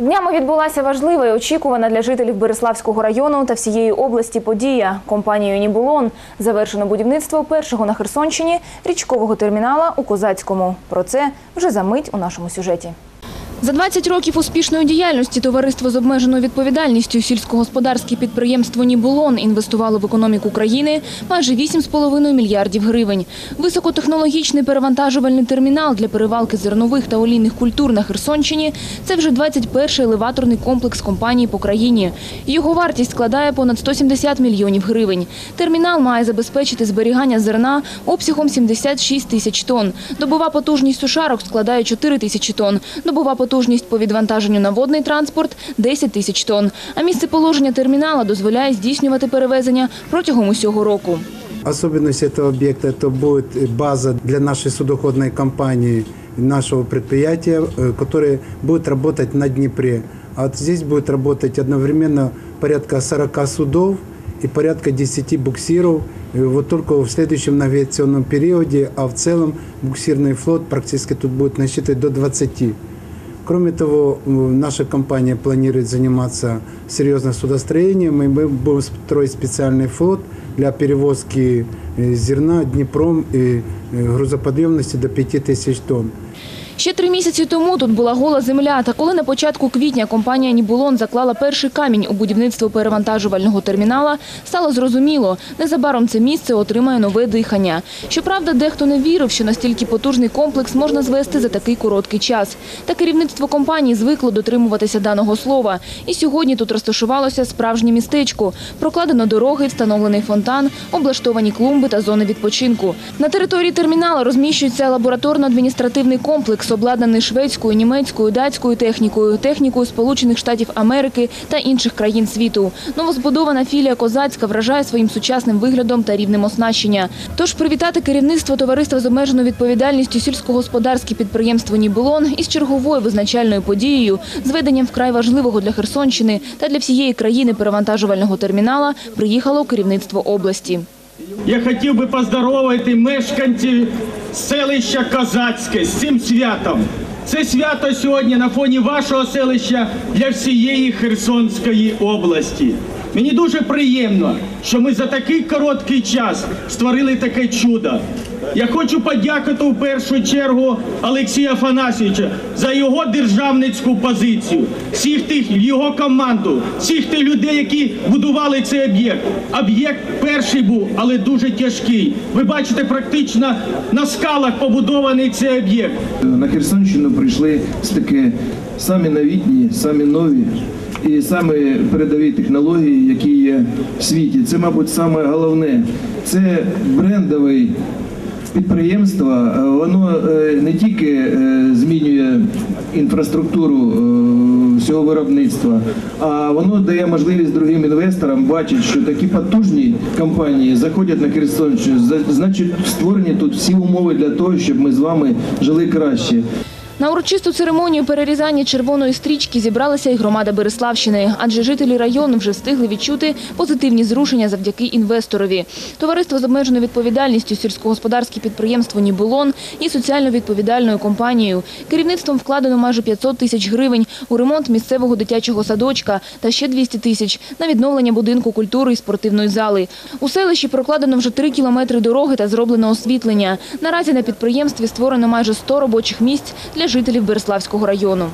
Днями відбулася важлива і очікувана для жителів Береславського району та всієї області подія. Компанією Нібулон завершено будівництво першого на Херсонщині річкового термінала у Козацькому. Про це вже за мить у нашому сюжеті. За 20 років успішної діяльності товариство з обмеженою відповідальністю сільськогосподарське підприємство «Нібулон» інвестувало в економіку країни майже 8,5 мільярдів гривень. Високотехнологічний перевантажувальний термінал для перевалки зернових та олійних культур на Херсонщині – це вже 21-й елеваторний комплекс компанії по країні. Його вартість складає понад 170 мільйонів гривень. Термінал має забезпечити зберігання зерна обсягом 76 тисяч тонн. Добова потужність сушарок складає 4 тисячі тонн. Добова потужність по відвантаженню на водний транспорт – 10 тисяч тонн. А місце положення термінала дозволяє здійснювати перевезення протягом усього року. Особенность этого объекта – это будет база для нашей судоходной компании, нашего предприятия, э, которое будет работать на Днепре. А вот здесь будет работать одновременно порядка 40 судов и порядка 10 буксиров. И вот только в следующем навигационном периоде, а в целом буксирный флот практически тут будет насчитывать до 20. Кроме того, наша компания планирует заниматься серьезным судостроением, и мы будем строить специальный флот для перевозки э, зерна Днепром и э, грузоподъемности до 5000 тонн. Ще три місяці тому тут була гола земля. Та коли на початку квітня компанія «Нібулон» заклала перший камінь у будівництво перевантажувального термінала, стало зрозуміло, незабаром це місце отримає нове дихання. Щоправда, дехто не вірив, що настільки потужний комплекс можна звести за такий короткий час. Та керівництво компанії звикло дотримуватися даного слова. І сьогодні тут розташувалося справжнє містечко. Прокладено дороги, встановлений фонтан, облаштовані клумби та зони відпочинку. На території термінала розміщується лабораторно-адміністративний комплекс, обладнаний шведською, німецькою, датською технікою, технікою Сполучених Штатів Америки та інших країн світу. Новозбудована філія Козацька вражає своїм сучасним виглядом та рівнем оснащення. Тож привітати керівництво товариства з обмеженою відповідальністю сільськогосподарське підприємство «Нібулон» із черговою визначальною подією, зведенням вкрай важливого для Херсонщини та для всієї країни перевантажувального термінала приїхало керівництво області. Я хотів би поздоровити мешканців селища Козацьке з цим святом. Це свято сьогодні на фоні вашого селища для всієї Херсонської області. Мені дуже приємно, що ми за такий короткий час створили таке чудо. Я хочу подякувати в першу чергу Олексія Афанасьовича за його державницьку позицію, всіх тих його команду, всіх тих людей, які будували цей об'єкт. Об'єкт перший був, але дуже тяжкий. Ви бачите, практично на скалах побудований цей об'єкт. На Херсонщину прийшли таки самі новітні, самі нові і самі передові технології, які є в світі. Це, мабуть, саме головне. Це брендовий підприємство. Воно е, не тільки е, змінює інфраструктуру е, всього виробництва, а воно дає можливість другим інвесторам бачити, що такі потужні компанії заходять на Херсонщину. Значить, створені тут всі умови для того, щоб ми з вами жили краще. На урочисту церемонію перерізання червоної стрічки зібралася і громада Береславщини, адже жителі району вже встигли відчути позитивні зрушення завдяки інвесторові. Товариство з обмеженою відповідальністю сільськогосподарське підприємство «Нібулон» є соціально відповідальною компанією. Керівництвом вкладено майже 500 тисяч гривень у ремонт місцевого дитячого садочка та ще 200 тисяч на відновлення будинку культури і спортивної зали. У селищі прокладено вже 3 кілометри дороги та зроблено освітлення. Наразі на підприємстві створено майже 100 робочих місць для жителів Береславського району.